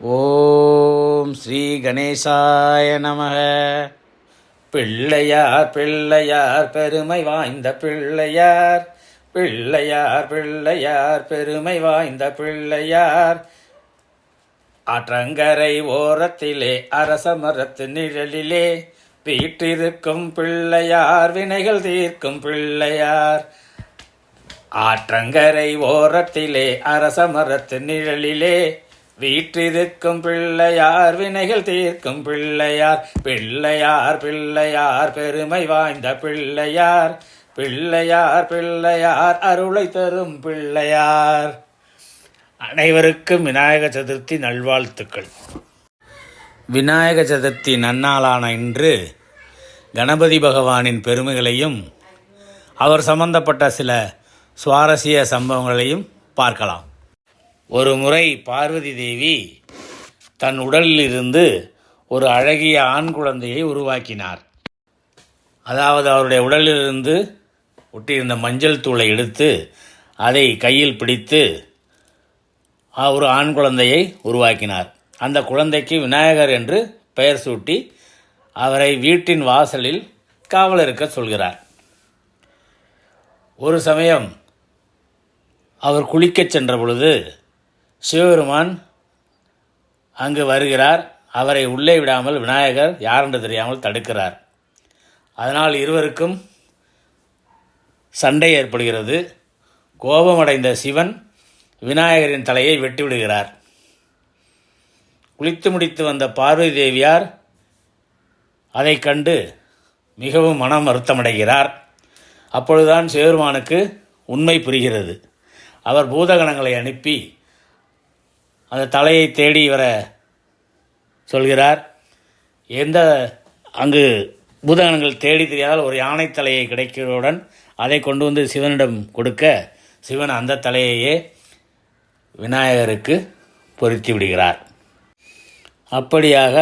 ஓம் ஸ்ரீ கணேசாய நம பிள்ளையார் பிள்ளையார் பெருமை வாய்ந்த பிள்ளையார். பிள்ளையார் பிள்ளையார் பெருமை வாய்ந்த பிள்ளையார். ஆற்றங்கரை ஓரத்திலே அரச மரத்து நிழலிலே வீற்றிருக்கும் பிள்ளையார் வினைகள் தீர்க்கும் பிள்ளையார். ஆற்றங்கரை ஓரத்திலே அரச மரத்து நிழலிலே வீற்றிருக்கும் பிள்ளையார் வினைகள் தீர்க்கும் பிள்ளையார். பிள்ளையார் பிள்ளையார் பெருமை வாய்ந்த பிள்ளையார். பிள்ளையார் பிள்ளையார் அருளை தரும் பிள்ளையார். அனைவருக்கும் விநாயக சதுர்த்தி நல்வாழ்த்துக்கள். விநாயக சதுர்த்தி நன்னாளான இன்று கணபதி பகவானின் பெருமைகளையும் அவர் சம்பந்தப்பட்ட சில சுவாரஸ்ய சம்பவங்களையும் பார்க்கலாம். ஒரு முறை பார்வதி தேவி தன் உடலிலிருந்து ஒரு அழகிய ஆண் குழந்தையை உருவாக்கினார். அதாவது அவருடைய உடலிலிருந்து ஒட்டியிருந்த மஞ்சள் தூளை எடுத்து அதை கையில் பிடித்து ஒரு ஆண் குழந்தையை உருவாக்கினார். அந்த குழந்தைக்கு விநாயகர் என்று பெயர் சூட்டி அவரை வீட்டின் வாசலில் காவலிருக்க சொல்கிறார். ஒரு சமயம் அவர் குளிக்கச் சென்ற பொழுது சிவபெருமான் அங்கு வருகிறார். அவரை உள்ளே விடாமல் விநாயகர் யாரென்று தெரியாமல் தடுக்கிறார். அதனால் இருவருக்கும் சண்டை ஏற்படுகிறது. கோபமடைந்த சிவன் விநாயகரின் தலையை வெட்டிவிடுகிறார். குளித்து முடித்து வந்த பார்வதி தேவியார் அதை கண்டு மிகவும் மனம் வருத்தமடைகிறார். அப்பொழுதுதான் சிவபெருமானுக்கு உண்மை புரிகிறது. அவர் பூதகணங்களை அனுப்பி அந்த தலையை தேடி வர சொல்கிறார். எந்த அங்கு பூதகணங்கள் தேடி தெரியாதால் ஒரு யானை தலையை கிடைக்கிறவுடன் அதை கொண்டு வந்து சிவனிடம் கொடுக்க சிவன் அந்த தலையையே விநாயகருக்கு பொருத்தி விடுகிறார். அப்படியாக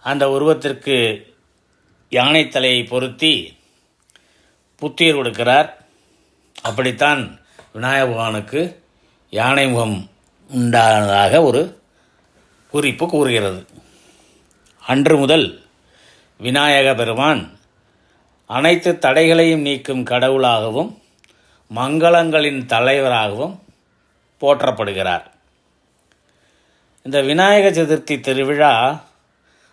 அந்த உருவத்திற்கு யானை தலையை பொருத்தி புத்துயிர் கொடுக்கிறார். அப்படித்தான் விநாயக பகவானுக்கு யானை முகம் உண்டானதாக ஒரு குறிப்பு கூறுகிறது. அன்று முதல் விநாயக பெருமான் அனைத்து தடைகளையும் நீக்கும் கடவுளாகவும் மங்களங்களின் தலைவராகவும் போற்றப்படுகிறார். இந்த விநாயக சதுர்த்தி திருவிழா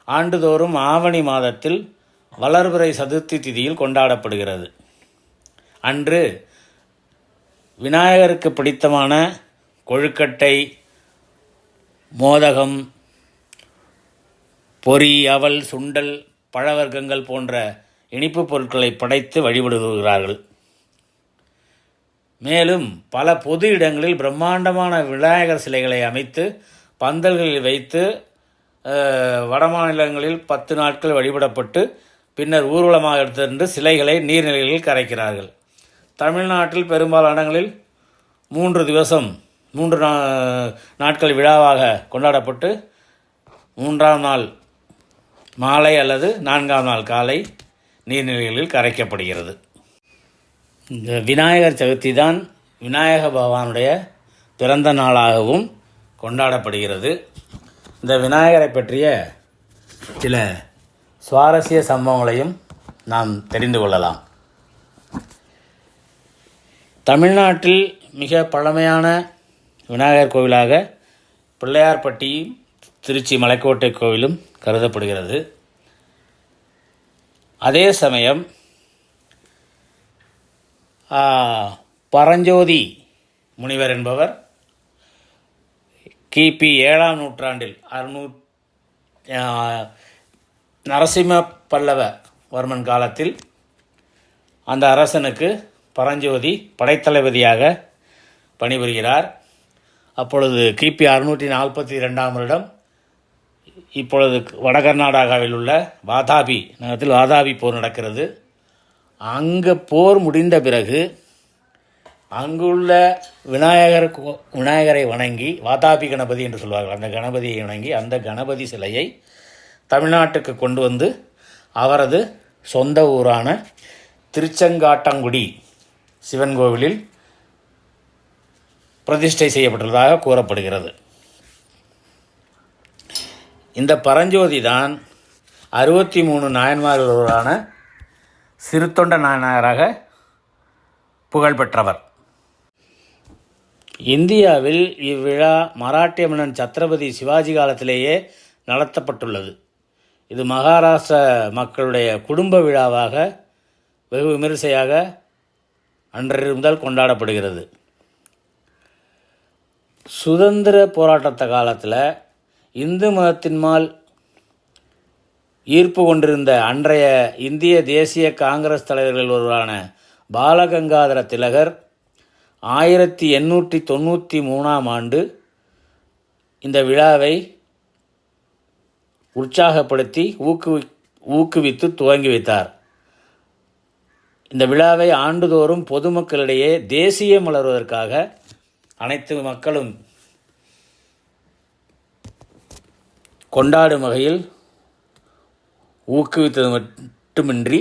ஆண்டுதோறும் ஆவணி மாதத்தில் வளர்பிறை சதுர்த்தி திதியில் கொண்டாடப்படுகிறது. அன்று விநாயகருக்கு பிடித்தமான கொழுக்கட்டை மோதகம் பொறி அவல் சுண்டல் பழவர்க்கங்கள் போன்ற இனிப்புப் பொருட்களை படைத்து வழிபடுகிறார்கள். மேலும் பல பொது இடங்களில் பிரம்மாண்டமான விநாயகர் சிலைகளை அமைத்து பந்தல்களில் வைத்து வடமாநிலங்களில் பத்து நாட்கள் வழிபடப்பட்டு பின்னர் ஊர்வலமாக எடுத்து சிலைகளை நீர்நிலைகளில் கரைக்கிறார்கள். தமிழ்நாட்டில் பெரும்பாலான இடங்களில் மூன்று திவசம் மூன்று நா- நாட்கள் விழாவாக கொண்டாடப்பட்டு மூன்றாம் நாள் மாலை அல்லது நான்காம் நாள் காலை நீர்நிலைகளில் கரைக்கப்படுகிறது. இந்த விநாயகர் சதுர்த்தி தான் விநாயக பகவானுடைய பிறந்த நாளாகவும் கொண்டாடப்படுகிறது. இந்த விநாயகரை பற்றிய சில சுவாரஸ்ய சம்பவங்களையும் நாம் தெரிந்து கொள்ளலாம். தமிழ்நாட்டில் மிக பழமையான விநாயகர் கோவிலாக பிள்ளையார்பட்டி திருச்சி மலைக்கோட்டை கோவிலும் கருதப்படுகிறது. அதே சமயம் பரஞ்சோதி முனிவர் என்பவர் கிபி ஏழாம் நூற்றாண்டில் அறுநூ நரசிம்ம பல்லவ வர்மன் காலத்தில் அந்த அரசனுக்கு பரஞ்சோதி படைத்தளபதியாக பணிபுரிகிறார். அப்பொழுது கிபி அறுநூற்றி நாற்பத்தி ரெண்டாம் வருடம். இப்பொழுது வட கர்நாடகாவில் உள்ள வாதாபி நகரத்தில் வாதாபி போர் நடக்கிறது. அங்கே போர் முடிந்த பிறகு அங்குள்ள விநாயகர் விநாயகரை வணங்கி வாதாபி கணபதி என்று சொல்வார்கள். அந்த கணபதியை வணங்கி அந்த கணபதி சிலையை தமிழ்நாட்டுக்கு கொண்டு வந்து அவரது சொந்த ஊரான திருச்செங்காட்டங்குடி சிவன் கோவிலில் பிரதிஷ்டை செய்யப்பட்டுள்ளதாக கூறப்படுகிறது. இந்த பரஞ்சோதி தான் அறுபத்தி மூணு நாயன்மார்களான சிறுத்தொண்ட நாயனாராக புகழ்பெற்றவர் இந்தியாவில் இவ்விழா மராட்டிய மன்னன் சத்ரபதி சிவாஜி காலத்திலேயே நடத்தப்பட்டுள்ளது. இது மகாராஷ்டிர மக்களுடைய குடும்ப விழாவாக வெகு விமரிசையாக அன்றிருந்தால் முதல் கொண்டாடப்படுகிறது. சுதந்திர போராட்டத்த காலத்தில் இந்து மதத்தின்மால் ஈர்ப்பு கொண்டிருந்த அன்றைய இந்திய தேசிய காங்கிரஸ் தலைவர்கள் ஒருவரான பாலகங்காதர திலகர் ஆயிரத்தி எண்ணூற்றி தொண்ணூற்றி மூணாம் ஆண்டு இந்த விழாவை உற்சாகப்படுத்தி ஊக்குவி ஊக்குவித்து துவங்கி வைத்தார். இந்த விழாவை ஆண்டுதோறும் பொதுமக்களிடையே தேசிய மலர்வதற்காக அனைத்து மக்களும் கொண்டாடும் வகையில் ஊக்குவித்தது மட்டுமின்றி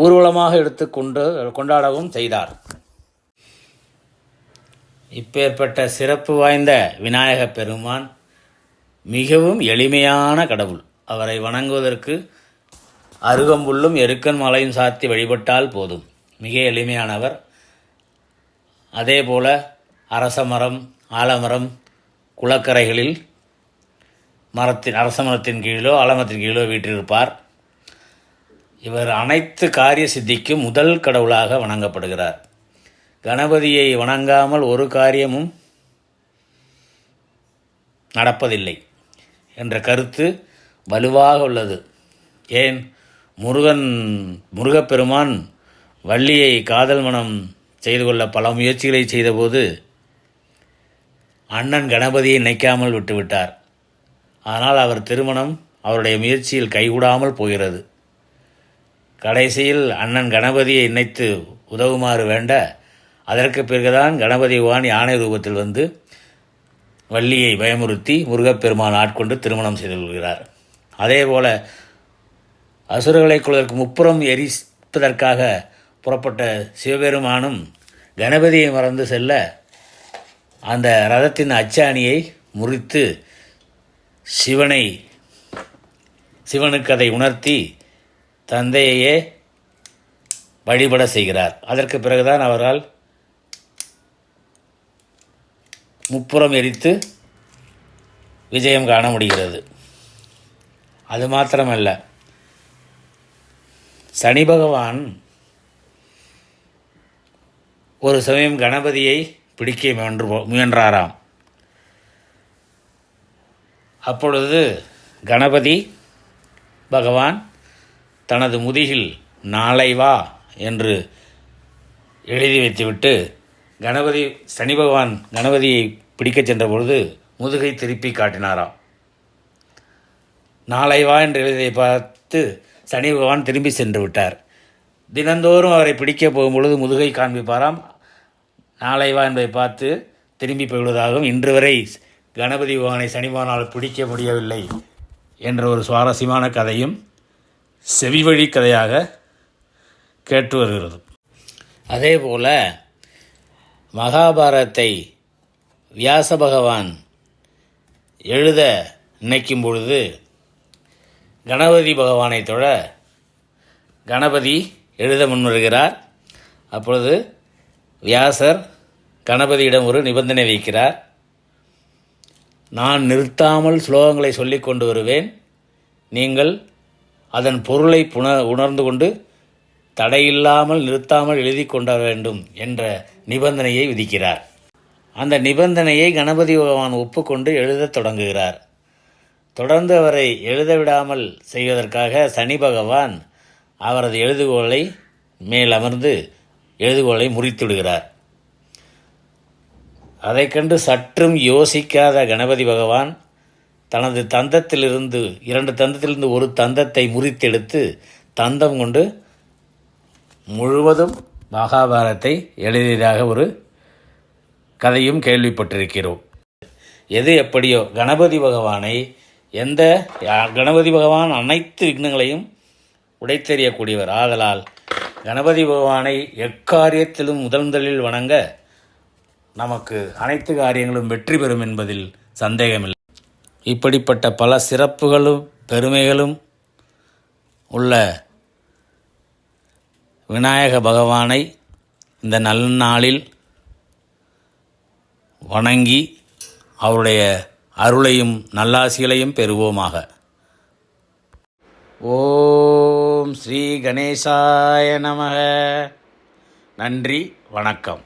ஊர்வலமாக எடுத்துக்கொண்டு கொண்டாடவும் செய்தார். இப்பேற்பட்ட சிறப்பு வாய்ந்த விநாயக பெருமான் மிகவும் எளிமையான கடவுள். அவரை வணங்குவதற்கு அருகம்புல்லும் எருக்கன் மலையும் சாத்தி வழிபட்டால் போதும். மிக எளிமையானவர். அதேபோல அரச மரம் ஆலமரம் குளக்கரைகளில் மரத்தின் அரசமரத்தின் கீழோ ஆலமரத்தின் கீழோ வீற்றிருப்பார். இவர் அனைத்து காரிய சித்திக்கும் முதல் கடவுளாக வணங்கப்படுகிறார். கணபதியை வணங்காமல் ஒரு காரியமும் நடப்பதில்லை என்ற கருத்து வலுவாக உள்ளது. ஏன்? முருகன் முருகப்பெருமான் வள்ளியை காதல் மனம் செய்து கொள்ள பல முயற்சிகளை செய்தபோது அண்ணன் கணபதியை நினைக்காமல் விட்டுவிட்டார். ஆனால் அவர் திருமணம் அவருடைய முயற்சியில் கைகூடாமல் போகிறது. கடைசியில் அண்ணன் கணபதியை இணைத்து உதவுமாறு வேண்ட அதற்கு பிறகுதான் கணபதி பகவான் யானை ரூபத்தில் வந்து வள்ளியை பயமுறுத்தி முருகப்பெருமான் ஆட்கொண்டு திருமணம் செய்து கொள்கிறார். அதேபோல அசுரர்களை கொள்வதற்கு முப்புறம் எரிப்பதற்காக புறப்பட்ட சிவபெருமானும் கணபதியை மறந்து செல்ல அந்த ரதத்தின் அச்சாணியை முறித்து சிவனை சிவனுக்கு அதை உணர்த்தி தந்தையையே வழிபட செய்கிறார். அதற்கு பிறகுதான் அவரால் முப்புறம் எரித்து விஜயம் காண முடிகிறது. அது மாத்திரமல்ல. சனி பகவான் ஒரு சமயம் கணபதியை பிடிக்க முயன்று முயன்றாராம். அப்பொழுது கணபதி பகவான் தனது முதுகில் நாளை வா என்று எழுதி வைத்துவிட்டு கணபதி சனி பகவான் கணபதியை பிடிக்கச் சென்ற பொழுது முதுகை திருப்பி காட்டினாராம். நாளை வா என்று எழுதியை பார்த்து சனி பகவான் திரும்பி சென்று விட்டார். தினந்தோறும் அவரை பிடிக்க போகும்பொழுது முதுகை காண்பிப்பாராம். நாளை வா என்பதை பார்த்து திரும்பி போய்விடுவதாகவும் இன்று வரை கணபதி பகவானை சனிபகவானால் பிடிக்க முடியவில்லை என்ற ஒரு சுவாரஸ்யமான கதையும் செவிவழி கதையாக கேட்டு வருகிறது. அதேபோல மகாபாரத்தை வியாச பகவான் எழுத நினைக்கும் பொழுது கணபதி பகவானை தொழ கணபதி எழுத முன்வருகிறார். அப்பொழுது வியாசர் கணபதியிடம் ஒரு நிபந்தனை வைக்கிறார். நான் நிறுத்தாமல் ஸ்லோகங்களை சொல்லிக் கொண்டு வருவேன். நீங்கள் அதன் பொருளை புண உணர்ந்து கொண்டு தடையில்லாமல் நிறுத்தாமல் எழுதி கொண்டு வேண்டும் என்ற நிபந்தனையை விதிக்கிறார். அந்த நிபந்தனையை கணபதி பகவான் ஒப்புக்கொண்டு எழுதத் தொடங்குகிறார். தொடர்ந்து அவரை எழுத விடாமல் செய்வதற்காக சனி பகவான் அவரது எழுதுகோலை மேல் அமர்ந்து எழுதுகோலை முறித்துவிடுகிறார். அதைக் கண்டு சற்றும் யோசிக்காத கணபதி பகவான் தனது தந்தத்திலிருந்து இரண்டு தந்தத்திலிருந்து ஒரு தந்தத்தை முறித்தெடுத்து தந்தம் கொண்டு முழுவதும் மகாபாரத்தை எழுதியதாக ஒரு கதையும் கேள்விப்பட்டிருக்கிறோம். எது எப்படியோ கணபதி பகவானை எந்த கணபதி பகவான் அனைத்து விக்னங்களையும் உடைத்தெறியக்கூடியவர். ஆதலால் கணபதி பகவானை எக்காரியத்திலும் முதல் முதலில் வணங்க நமக்கு அனைத்து காரியங்களும் வெற்றி பெறும் என்பதில் சந்தேகமில்லை. இப்படிப்பட்ட பல சிறப்புகளும் பெருமைகளும் உள்ள விநாயக பகவானை இந்த நல்நாளில் வணங்கி அவருடைய அருளையும் நல்லாசிகளையும் பெறுவோமாக. ஓ ஓம் ஸ்ரீ கணேசாய நமக. நன்றி வணக்கம்.